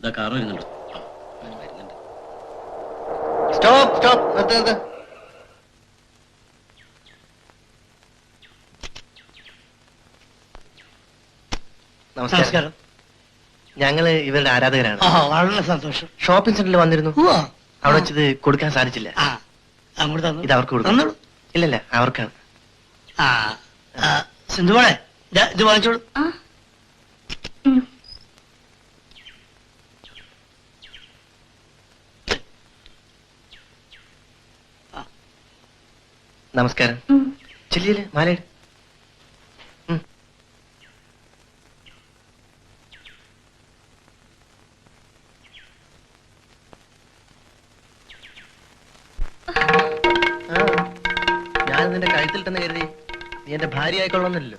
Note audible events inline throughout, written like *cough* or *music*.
ഇതാ കാറ് വരുന്നുണ്ട്. Stop stop നിർത്ത് നിർത്ത്. നമസ്കാരം. ഞങ്ങൾ ഇവരുടെ ആരാധകരാണ്. ആ വളരെ സന്തോഷം. ഷോപ്പിംഗ് സെന്ററിൽ വന്നിരുന്നു. അവിടെ വെച്ചത് കൊടുക്കാൻ സാധിച്ചില്ല. ആ അങ്ങോട്ട് തന്നു? ഇത് അവർക്ക് കൊടുക്കും. ഇല്ലല്ല അവർക്കാണ്. ദാ, ഇത് വാങ്ങിച്ചോളൂ. നമസ്കാരം. ചെല്ലിയല്ലേ ചെല്ലിയിൽ മാലയിട്. ഞാൻ നിന്റെ കഴുത്തിൽ തന്നെ കരുതി. നീ എന്റെ ഭാര്യ ആയിക്കൊള്ളണമെന്നില്ലല്ലോ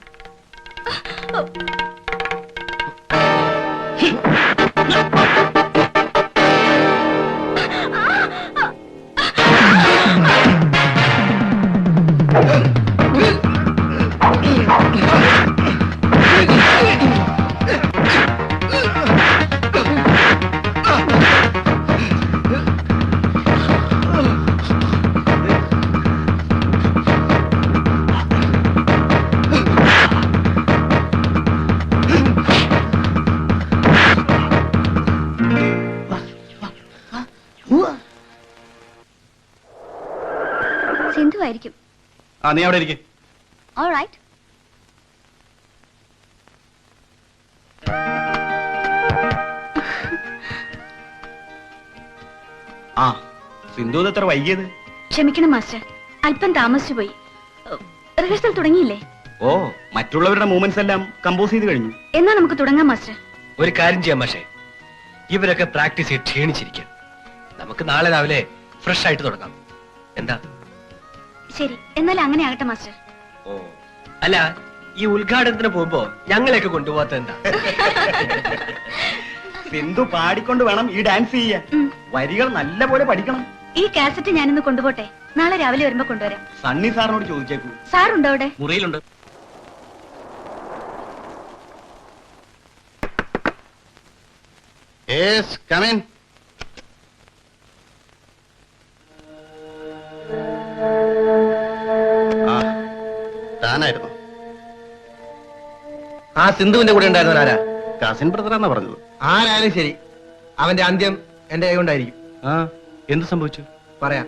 സിന്ധു നീ അവിടെ ഇരിക്കും. ഓൾറൈറ്റ് ആ സിന്ധു എത്ര വൈകിയത്? ക്ഷമിക്കണം മാസ്റ്റർ. അല്പം താമസിച്ചു പോയി. റിഹേഴ്സൽ തുടങ്ങിയില്ലേ? ഓ മറ്റുള്ളവരുടെ മൂവ്മെന്റ്സ് എല്ലാം കമ്പോസ് ചെയ്ത് കഴിഞ്ഞു. എന്നാ നമുക്ക് തുടങ്ങാം മാസ്റ്റർ. ഒരു കാര്യം ചെയ്യാം പക്ഷേ ഇവരൊക്കെ പ്രാക്ടീസ് ചെയ്ത് ക്ഷീണിച്ചിരിക്കും നമുക്ക് നാളെ രാവിലെ ഫ്രഷ് ആയിട്ട് തുടങ്ങാം. എന്താ? ശരി എന്നാൽ അങ്ങനെ ആകട്ടെ മാസ്റ്റർ. ഓ. അല്ല ഈ ഉദ്ഘാടനത്തിന് പോകുമ്പോ ഞങ്ങളെയൊക്കെ കൊണ്ടുപോകാത്ത എന്താ? സിന്ധു പാടിക്കൊണ്ട് വേണം ഈ ഡാൻസ് ചെയ്യാൻ. ഉം. വരികൾ നല്ലപോലെ പഠിക്കണം. ഈ കാസറ്റ് ഞാനിന്ന് കൊണ്ടുപോട്ടെ. നാളെ രാവിലെ വരുമ്പോ കൊണ്ടുവരാം. സണ്ണി സാറിനോട് ചോദിച്ചേക്കൂ. സാറുണ്ടോ അവിടെ? മുറിയിലുണ്ട്. യെസ് കമിൻ താനായിരുന്നു ആ സിന്ധുവിന്റെ കൂടെ ഉണ്ടായിരുന്ന ആരാ? കസിൻ ബ്രദറാന്നാ പറഞ്ഞത്. ആരായാലും ശരി. അവന്റെ അന്ത്യം എന്റെ കൈ കൊണ്ടായിരിക്കും. ആ എന്ത് സംഭവിച്ചു? പറയാ.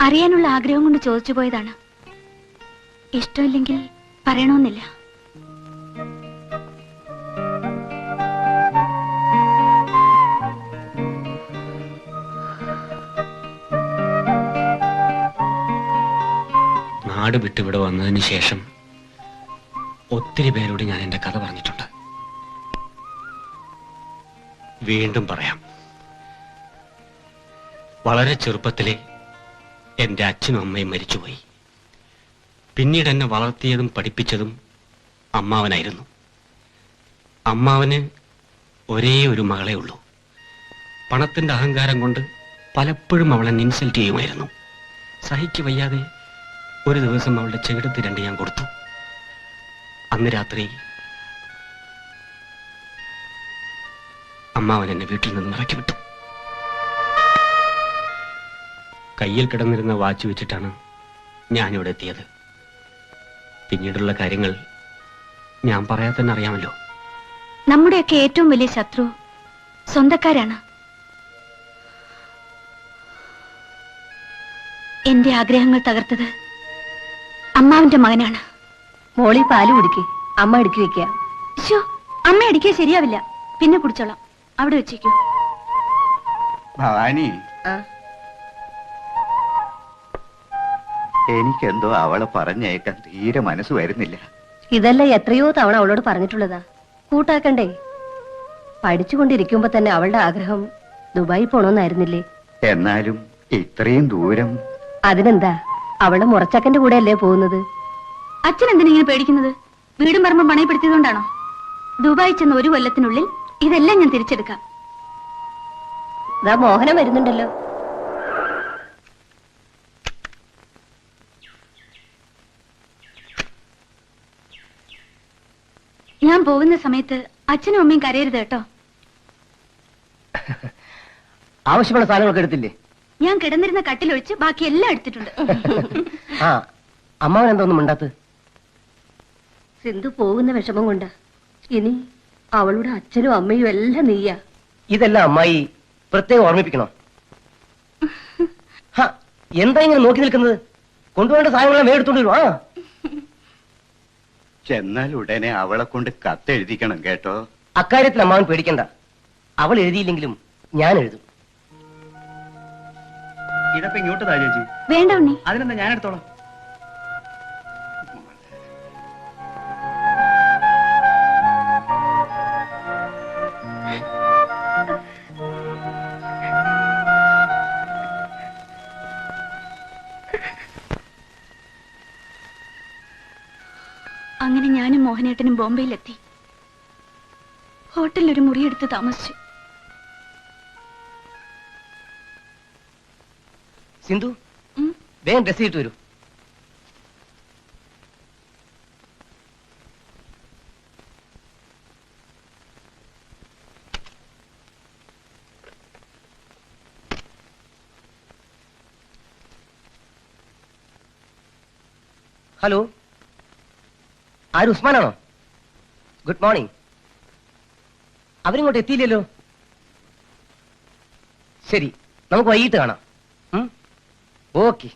അറിയാനുള്ള ആഗ്രഹം കൊണ്ട് ചോദിച്ചു പോയതാണ്. ഇഷ്ടമില്ലെങ്കിൽ പറയണമെന്നില്ല നാട് വിട്ട് ഇവിടെ വന്നതിന് ശേഷം ഒത്തിരി പേരോട് ഞാൻ എന്റെ കഥ പറഞ്ഞിട്ടുണ്ട്. വീണ്ടും പറയാം. വളരെ ചെറുപ്പത്തിലെ എന്റെ അച്ഛനും അമ്മയും മരിച്ചുപോയി. പിന്നീട് എന്നെ വളർത്തിയതും പഠിപ്പിച്ചതും അമ്മാവനായിരുന്നു. അമ്മാവന് ഒരേ ഒരു മകളെ ഉള്ളൂ. പണത്തിന്റെ അഹങ്കാരം കൊണ്ട് പലപ്പോഴും അവളെ ഇൻസൾട്ട് ചെയ്യുമായിരുന്നു. സഹിക്കു വയ്യാതെ ഒരു ദിവസം അവളുടെ ചെകിടത്ത് രണ്ട് ഞാൻ കൊടുത്തു. അന്ന് രാത്രി അമ്മാവൻ എന്നെ വീട്ടിൽ നിന്ന് ഇറക്കി വിട്ടു. കയ്യിൽ കിടന്നിരുന്ന വാച്ച് വെച്ചിട്ടാണ് ഞാനിവിടെ എത്തിയത്. പിന്നീടുള്ള കാര്യങ്ങൾ ഞാൻ പറയാതെ തന്നെ അറിയാമല്ലോ. നമ്മുടെയൊക്കെ ഏറ്റവും വലിയ ശത്രു സ്വന്തക്കാരാണ്. എന്റെ ആഗ്രഹങ്ങൾ തകർത്തത് അമ്മാവിന്റെ മകനാണ്. മോളി പാൽ കുടിക്കേ. അമ്മ എടുക്കി വെക്കുക ശോ അമ്മ അടിക്കാൻ ശരിയാവില്ല. പിന്നെ കുടിച്ചോളാം. അവിടെ വെച്ചേക്കൂ. ഭവാനി. ആ. എനിക്കെന്തോ അവളെ പറഞ്ഞേക്കാൻ തീരെ മനസ്സ് വരുന്നില്ല. ഇതല്ല എത്രയോ തവണ അവളോട് പറഞ്ഞിട്ടുള്ളതാ. കൂട്ടാക്കണ്ടേ? പഠിച്ചുകൊണ്ടിരിക്കുമ്പോ തന്നെ അവളുടെ ആഗ്രഹം ദുബായി പോണോന്നായിരുന്നില്ലേ? എന്നാലും ഇത്രയും ദൂരം അതിനെന്താ? അവൾ മുറച്ചക്കന്റെ കൂടെ അല്ലേ പോകുന്നത്? അച്ഛൻ എന്തിനെ ഇങ്ങനെ പേടിക്കുന്നത്? വീടും പറമ്പും പണയപ്പെടുത്തിയതുകൊണ്ടാണോ? ദുബായി ചെന്ന ഒരു കൊല്ലത്തിനുള്ളിൽ ഇതെല്ലാം ഞാൻ തിരിച്ചെടുക്കാം. മോഹനം വരുന്നുണ്ടല്ലോ. പോകുന്ന സമയത്ത് അച്ഛനും അമ്മയും കരയരുത് കേട്ടോ. ആവശ്യമുള്ള സാധനങ്ങളൊക്കെ എടുത്തില്ലേ? ഞാൻ കിടന്നിരുന്ന കട്ടിലൊഴിച്ച് ബാക്കി എല്ലാം എടുത്തിട്ടുണ്ട്. ആ അമ്മാവൻ എന്തോന്നും ഉണ്ടാത്ത് സിന്ധു പോകുന്ന വിഷമം കൊണ്ട്. ഇനി അവളുടെ അച്ഛനും അമ്മയും എല്ലാം നീയാ. ഇതെല്ലാം അമ്മായി പ്രത്യേകം ഓർമ്മിപ്പിക്കണോ. *laughs* എന്താ ഇങ്ങനെ നോക്കി നിൽക്കുന്നത്? കൊണ്ടുപോകേണ്ട സാധനങ്ങളെല്ലാം വരും ആ. ചെന്നാൽ ഉടനെ അവളെ കൊണ്ട് കത്തെഴുതിക്കണം കേട്ടോ. അക്കാര്യത്തിൽ അമ്മാവൻ പേടിക്കണ്ട. അവൾ എഴുതിയില്ലെങ്കിലും ഞാൻ എഴുതും. ഇതപ്പോ ഇങ്ങോട്ട് താ ചേച്ചി. വേണ്ട ഉണ്ണി. അതിനെന്താ ഞാൻ എടുത്തോളാം അങ്ങനെ ഞാനും മോഹനേട്ടനും ബോംബെയിലെത്തി. ഹോട്ടലിൽ ഒരു മുറിയെടുത്ത് താമസിച്ചു. സിന്ധു. വേഗം ഡ്രസ് ചെയ്തിട്ട് വരൂ. ഹലോ? ആര് ഉസ്മാനാണോ? ഗുഡ് മോർണിംഗ് അവരിങ്ങോട്ട് എത്തിയില്ലല്ലോ? ശരി നമുക്ക് വൈകിട്ട് കാണാം? Okay.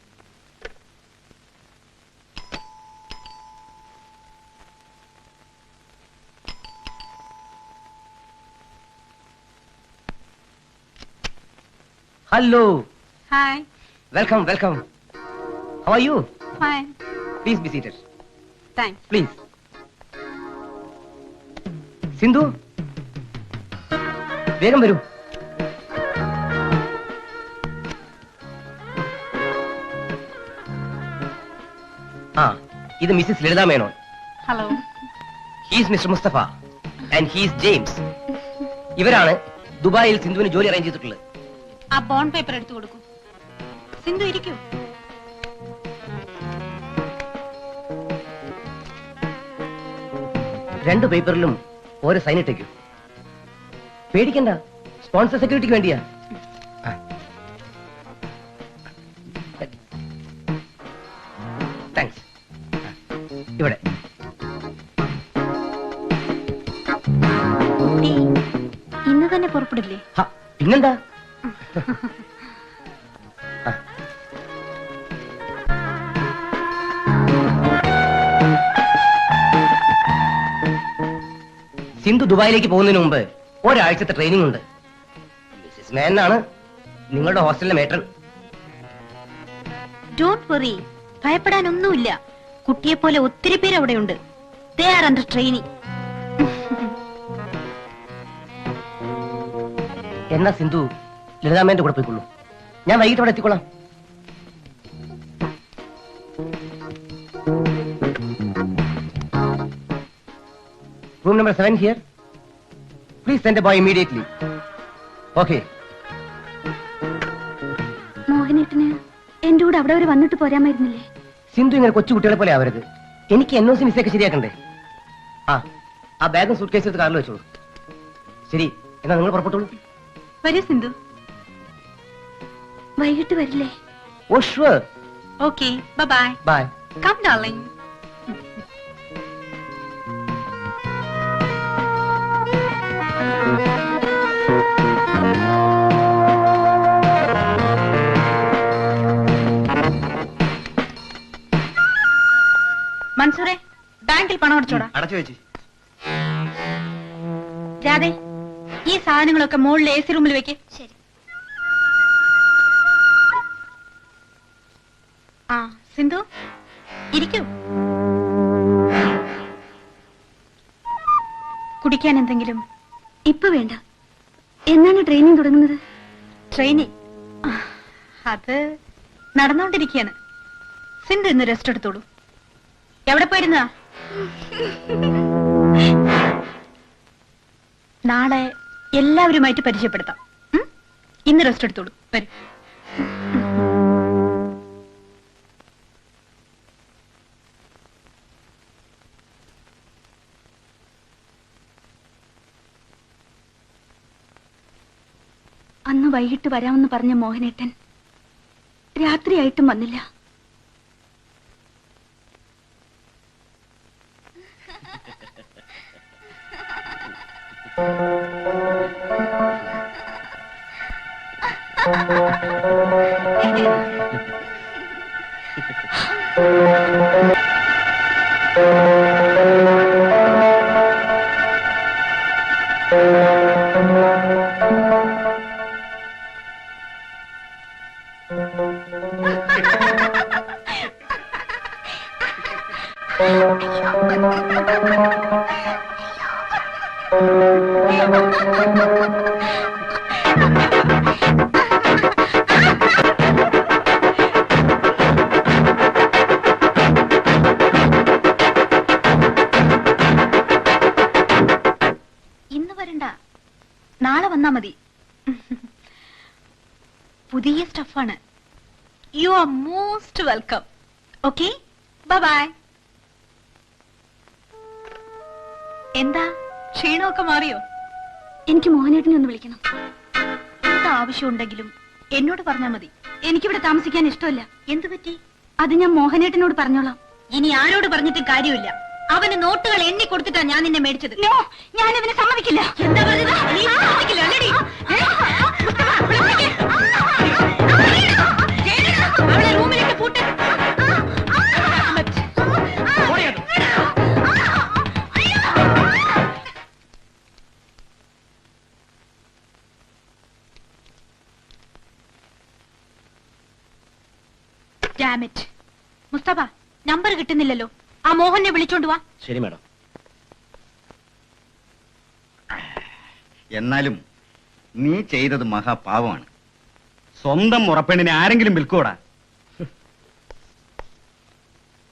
Hello hi welcome welcome how are you fine please be seated thanks please Sindhu വേഗം വരൂ. ആ ഇത് Mrs Lalitha Menon. Hello he's Mr Mustafa and he's James ഇവരാണ് ദുബായിൽ സിന്ധുവിന് ജോലി അറേഞ്ച് ചെയ്തിട്ടുള്ളത്. ആ ബോണ്ട് പേപ്പർ എടുത്തു കൊടുക്കൂ. സിന്ധു ഇരിക്കൂ. രണ്ട് പേപ്പറിലും ഓരോ സൈൻ ഇട്ടേക്കും. പേടിക്കണ്ട. സ്പോൺസർ സെക്യൂരിറ്റിക്ക് വേണ്ടിയാ. താങ്ക്സ് ഇവിടെ. ഇന്ന് തന്നെ പുറപ്പെടില്ലേ? ഹ, പിന്നെന്താ? *laughs* സിന്ധു ദുബായിലേക്ക് പോകുന്നതിന് മുമ്പ് ഒരാഴ്ചത്തെ ട്രെയിനിങ് ഉണ്ട്. മിസ്സിസ് മേനാണ് നിങ്ങളുടെ ഹോസ്റ്റലിലെ മേട്രൺ ഡോണ്ട് വറി ഭയപ്പെടാനൊന്നുമില്ല. കുട്ടിയെ പോലെ ഒത്തിരി പേര് അവിടെയുണ്ട്. ദേ ആർ അണ്ടർ ട്രെയിനിങ് എന്നാ സിന്ധു ലളിതാമേന്റെ കൂടെ പോയിക്കൊള്ളൂ. ഞാൻ വൈകിട്ട് അവിടെ room number seven here please send boy immediately okay മോഹനേട്ടന് എന്റെ കൂടെ അവിടെ വരെ വന്നിട്ട് പോരാമായിരുന്നില്ലേ? സിന്ധു ഇങ്ങനെ കൊച്ചു കുട്ടികളെ പോലെ ആവരുത്. എനിക്ക് എന്നോ സി മിസ്സേക്ക് ശരിയാക്കണ്ടേ? ആ ആ ബാഗും സൂട്ട് കേസ് എടുത്ത് കാറിൽ വെച്ചോളൂ. ശരി എന്നാ നിങ്ങൾ പുറപ്പെട്ടോളൂ. വരൂ സിന്ധു. വൈകിട്ട് വരില്ലേ? ഓ sure okay bye bye come darling മൻസൂറെ ബാങ്കിൽ പണം അടച്ചോടാ. അടച്ചു വെച്ചി. രാധേ ഈ സാധനങ്ങളൊക്കെ മുകളിൽ എ സി റൂമിൽ വെക്ക്. ശരി. ആ സിന്ധു ഇരിക്കൂ. കുടിക്കാൻ എന്തെങ്കിലും? ഇപ്പൊ വേണ്ട. എന്നാണ് ട്രെയിനിങ് തുടങ്ങുന്നത്? ട്രെയിനിങ് അത് നടന്നുകൊണ്ടിരിക്കുകയാണ് സിന്ധു ഇന്ന് റെസ്റ്റ് എടുത്തോളൂ. എവിടെ പോയിരുന്നാ? നാളെ എല്ലാവരുമായിട്ട് പരിചയപ്പെടുത്താം. ഇന്ന് റെസ്റ്റ് എടുത്തോളൂ. വരും. അന്ന് വൈകിട്ട് വരാമെന്ന് പറഞ്ഞ മോഹനേട്ടൻ രാത്രിയായിട്ടും വന്നില്ല. വരണ്ട. നാളെ വന്നാ മതി. പുതിയ സ്റ്റഫാണ്. You are most welcome okay bye എന്താ? ക്ഷീണമൊക്കെ മാറിയോ? എനിക്ക് മോഹനേട്ടനെ ഒന്ന് വിളിക്കണം. എന്ത് ആവശ്യമുണ്ടെങ്കിലും എന്നോട് പറഞ്ഞാ മതി. എനിക്കിവിടെ താമസിക്കാൻ ഇഷ്ടമല്ല. എന്തു പറ്റി? അത് ഞാൻ മോഹനേട്ടനോട് പറഞ്ഞോളാം. ഇനി ആരോട് പറഞ്ഞിട്ട് കാര്യമില്ല. അവന് നോട്ടുകൾ എണ്ണി കൊടുത്തിട്ടാ ഞാൻ നിന്നെ മേടിച്ചത് ഞാൻ അവനെ സമ്മതിക്കില്ല എന്താ പറഞ്ഞത് നീ സമ്മതിക്കില്ല, അല്ലേടി? അവളെ റൂമിലേക്ക് പൂട്ട്. മുസ്തഫ നമ്പർ കിട്ടുന്നില്ലല്ലോ ആ മോഹനെ വിളിച്ചോണ്ട് വാ. ശരി മാഡം. എന്നാലും നീ ചെയ്തത് മഹാപാവമാണ് സ്വന്തം ഉറപ്പെണ്ണിനെ ആരെങ്കിലും വിൽക്കൂടാ?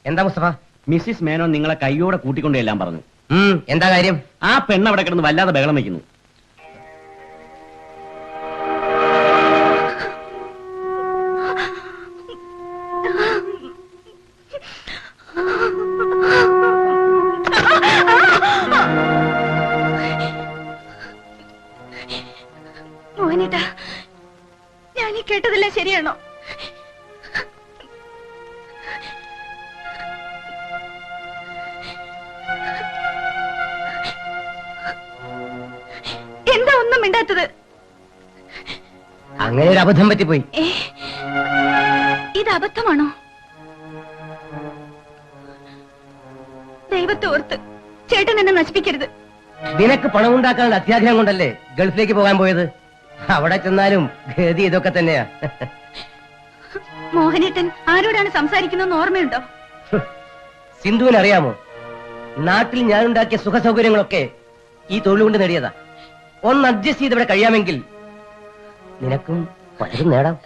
എന്താ മുസ്തഫ? മിസ്സിസ് മേനോൻ നിങ്ങളെ കൈയോടെ കൂട്ടിക്കൊണ്ട് എല്ലാം പറഞ്ഞു. എന്താ കാര്യം? ആ പെണ്ണ് അവിടെ കിടന്ന് വല്ലാതെ ബഹളം വയ്ക്കുന്നു മിണ്ടാത്തത് അങ്ങനെ ഒരു അബദ്ധം പറ്റിപ്പോയി. ഇത് അബദ്ധമാണോ? ദൈവത്തെ ഓർത്ത് ചേട്ടൻ എന്നെ നശിപ്പിക്കരുത്. നിനക്ക് പണം ഉണ്ടാക്കാനുള്ള അത്യാഗ്രഹം കൊണ്ടല്ലേ ഗൾഫിലേക്ക് പോകാൻ പോയത്? അവിടെ ചെന്നാലും ഗതി ഇതൊക്കെ തന്നെയാ. മോഹനേട്ടൻ ആരോടാണ് സംസാരിക്കുന്നതെന്ന് ഓർമ്മയുണ്ടോ? സിന്ധുവിന് അറിയാമോ നാട്ടിൽ ഞാൻ ഉണ്ടാക്കിയ സുഖ സൗകര്യങ്ങളൊക്കെ ഈ തൊഴിൽ കൊണ്ട് നേടിയതാ. ഒന്ന് അഡ്ജസ്റ്റ് ചെയ്ത് ഇവിടെ കഴിയാമെങ്കിൽ നിനക്കും പലരും നേടാം.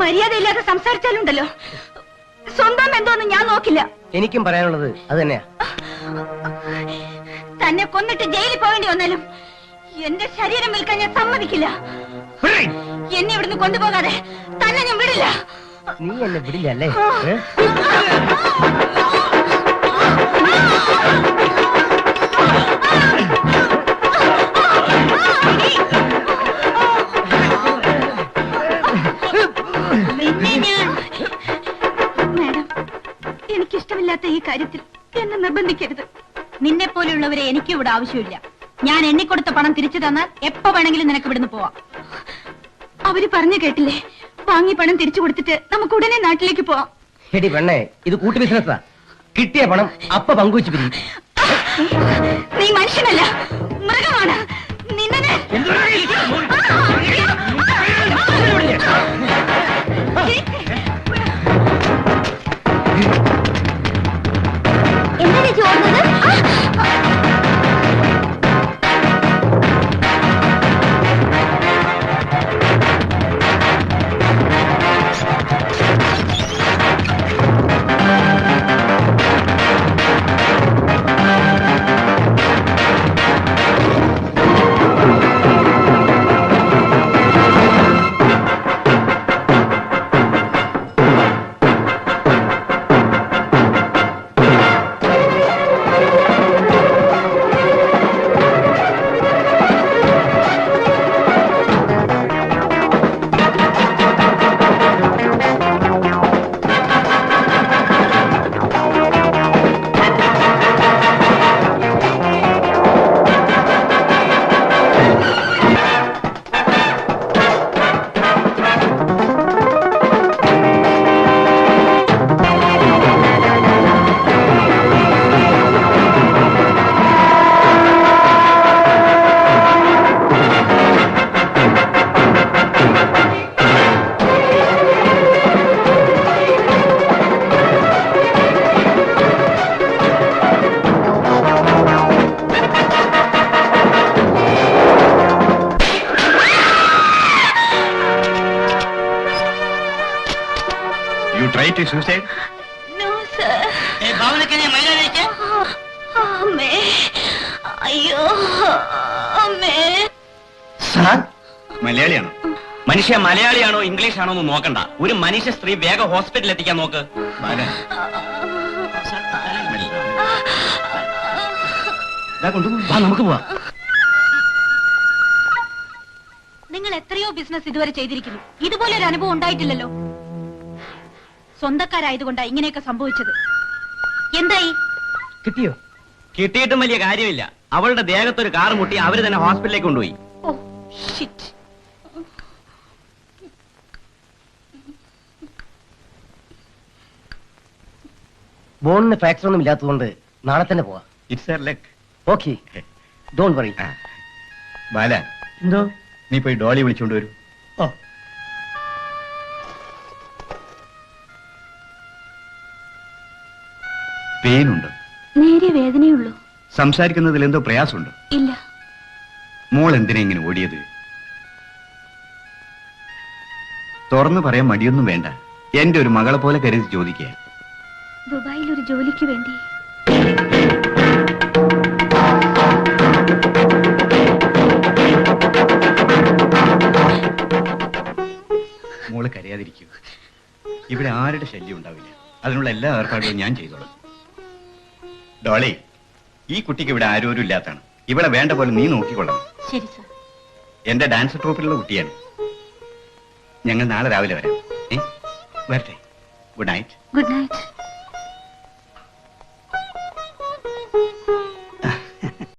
മര്യാദയില്ലാതെ സംസാരിച്ചാലുണ്ടല്ലോ. സ്വന്തം എന്തോന്ന് ഞാൻ നോക്കില്ല. എനിക്കും പറയാനുള്ളത് അത് തന്നെയാ. തന്നെ കൊന്നിട്ട് ജയിലിൽ പോകേണ്ടി വന്നാലും എന്റെ ശരീരം വിൽക്കാൻ ഞാൻ സമ്മതിക്കില്ല. എന്നെ ഇവിടുന്ന് കൊണ്ടുപോകാതെ തന്നെ ഞാൻ വിടില്ല. നീ എന്നെ വിടില്ല അല്ലേ? ഏ? എനിക്കിഷ്ടമില്ലാത്ത ഈ കാര്യത്തിൽ എന്നെ നിർബന്ധിക്കരുത്. നിന്നെ പോലെയുള്ളവരെ എനിക്ക് ഇവിടെ ആവശ്യമില്ല. ഞാൻ എണ്ണിക്കൊടുത്ത പണം തിരിച്ചു തന്നാൽ എപ്പോ വേണമെങ്കിലും നിനക്ക് ഇവിടുന്ന് പോവാം. അവർ പറഞ്ഞു കേട്ടില്ലേ? വാങ്ങി പണം തിരിച്ചു കൊടുത്തിട്ട് നമുക്ക് ഉടനെ നാട്ടിലേക്ക് പോവാം. എടി പെണ്ണേ ഇത് കൂട്ടു ബിസിനസ്സാ. കിട്ടിയ പണം അപ്പ പങ്കുവെച്ച് പിരിയും. നീ മനുഷ്യനല്ല മൃഗമാണ്. നിന്നെ സൂസൈഡ് നോ സർ അമ്മേ അയ്യോ അമ്മേ സാർ മലയാളിയാണോ? മനുഷ്യ മലയാളിയാണോ ഇംഗ്ലീഷ് ആണോ എന്ന് നോക്കണ്ട. ഒരു മനുഷ്യ സ്ത്രീ വേഗം ഹോസ്പിറ്റലിൽ എത്തിക്കാൻ നോക്ക്. നമുക്ക് പോവാം. നിങ്ങൾ എത്രയോ ബിസിനസ് ഇതുവരെ ചെയ്തിരിക്കുന്നു. ഇതുപോലെ ഒരു അനുഭവം ഉണ്ടായിട്ടില്ലല്ലോ. സ്വന്തക്കാരായതുകൊണ്ടാ ഇങ്ങനെയൊക്കെ സംഭവിച്ചത്. എന്തായി? കിട്ടിയോ? കിട്ടിയിട്ടും വലിയ കാര്യമില്ല. അവളുടെ ദേഹത്തൊരു കാർ മുട്ടി അവർ തന്നെ ഹോസ്പിറ്റലിലേക്ക് കൊണ്ടുപോയി. ഓ ഷിറ്റ് ബോണിന് ഫ്രാക്ചർ ഒന്നും ഇല്ലാത്തതുകൊണ്ട് നാളെ തന്നെ പോവാം. It's luck. Okay don't worry. Bala എന്തോ? നീ പോയി ഡോളി വിളിച്ചോണ്ട് വരൂ. ഓ പെയിനുണ്ടോ നേരിയ വേദനയുള്ളൂ. സംസാരിക്കുന്നതിൽ എന്തോ പ്രയാസമുണ്ടോ. ഇല്ല. മോൾ എന്തിനാ ഇങ്ങനെ ഓടിയത്? തുറന്നു പറയാൻ മടിയൊന്നും വേണ്ട. എന്റെ ഒരു മകളെ പോലെ കരുതി ചോദിക്കുക. ദുബായിൽ ഒരു ജോലിക്ക് വേണ്ടി. മോൾ കരയാതിരിക്കൂ. ഇവിടെ ആരുടെ ശല്യം ഉണ്ടാവില്ല. അതിനുള്ള എല്ലാ ഏർപ്പാടുകളും ഞാൻ ചെയ്തോളാം. ഡോളി ഈ കുട്ടിക്ക് ഇവിടെ ആരോരും ഇല്ലാത്താണ് ഇവിടെ വേണ്ട പോലെ നീ നോക്കിക്കൊള്ളണം. ശരി സർ. എന്റെ ഡാൻസ് ട്രൂപ്പിലുള്ള കുട്ടിയാണ്. ഞങ്ങൾ നാളെ രാവിലെ വരാം. ഏ? വരട്ടെ. Good night. Good night.